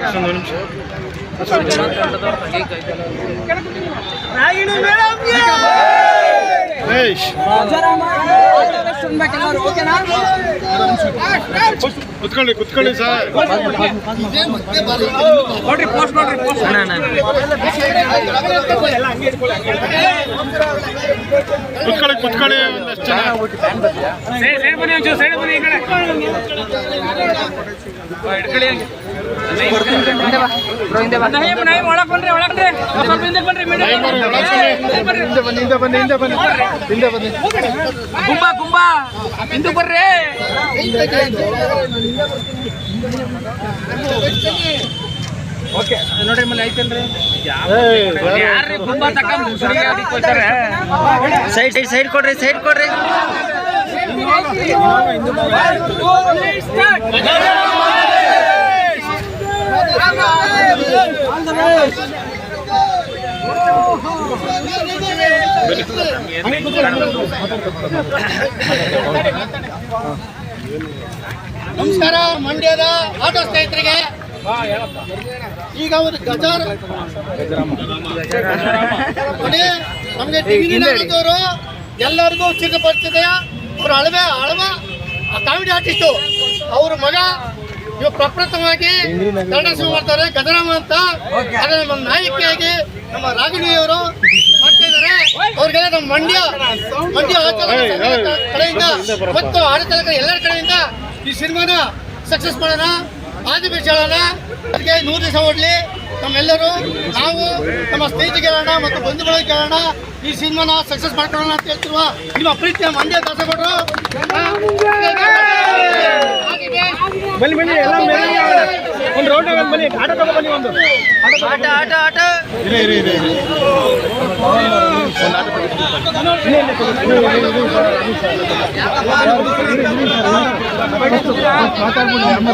ಒಂದು ನಿಮಿಷ ಏಯ್ ಕುತ್ಕೊಳ್ಳಿ ಕುತ್ಕೊಳ್ಳಿ ಸರ್ ಕುತ್ಕೊಳ್ಳಿ ಕುತ್ಕೊಳ್ಳಿ ಒಂದಷ್ಟು ಜನ ದಯಮಾಡಿ ಒಳಗೆ ಬನ್ನಿ. ಹಿಂದೆ ಬನ್ನಿ ಹಿಂದೆ ಬನ್ನಿ ಹಿಂದೆ ಬರ್ರಿ ಅದಕ್ಕೆ ಹೋಗ್ತಾರೆ ಸೈಡ್ ಸೈಡ್ ಸೈಡ್ ಕೊಡ್ರಿ ಸೈಡ್ ಕೊಡ್ರಿ. ನಮಸ್ಕಾರ ಮಂಡ್ಯದ ಆಟೋ ಸ್ನೇಹಿತರಿಗೆ. ಈಗ ಒಂದು ಗಜಾರ ನಮಗೆ ನಾಗದವರು ಎಲ್ಲರಿಗೂ ಚಿಕ್ಕ ಪರಿಚಯ. ಅವ್ರು ಅಳವೆ ಅಳವ ಕಾಮಿಡಿ ಆರ್ಟಿಸ್ಟು ಅವ್ರ ಮಗ ಇವಾಗ ಪ್ರಪ್ರಥಮವಾಗಿ ಕನ್ನಡ ಸಿನಿಮಾ ಮಾಡ್ತಾರೆ ಗದರಾಮ ಅಂತ. ಅದೇ ನಮ್ಮ ನಾಯಕಿಯಾಗಿ ನಮ್ಮ ರಾಗಿಣಿಯವರು ಮಾಡ್ತಾ ಇದ್ದಾರೆ. ಅವ್ರಿಗೆಲ್ಲ ನಮ್ಮ ಮಂಡ್ಯ ಮಂಡ್ಯ ಕಡೆಯಿಂದ ಮತ್ತು ಆಡಳಿತ ಎಲ್ಲರ ಕಡೆಯಿಂದ ಈ ಸಿನಿಮಾನ ಸಕ್ಸಸ್ ಮಾಡೋಣ. ಆದಿ ಹೇಳೋಣ ಅದಕ್ಕೆ ನೂರು ದಿವಸ ಓಡಲಿ. ನಮ್ಮೆಲ್ಲರೂ ನಾವು ನಮ್ಮ ಸ್ನೇಹಿತರಿಗೆ ಕೇಳೋಣ ಮತ್ತು ಬಂಧುಗಳಿಗೆ ಕೇಳೋಣ ಈ ಸಿನಿಮಾನ ಸಕ್ಸಸ್ ಮಾಡ್ಕೊಳ್ಳೋಣ ಅಂತ ಹೇಳ್ತಿರುವ ನಿಮ್ಮ ಪ್ರೀತಿಯ ಮಂಡ್ಯ ದಾಸಗೌಡರು. ಬನ್ನಿ ಬನ್ನಿ ಎಲ್ಲ ಒಂದು ರೌಂಡ್ ಬನ್ನಿ ಆಟ ತಗೋ ಬನ್ನಿ ಒಂದು. ಆಟ ಆಟ ಆಟ. ಇರಿ ಇರಿ ಇರಿ ಇರಿ. మాట్లాడుకుంటున్నాను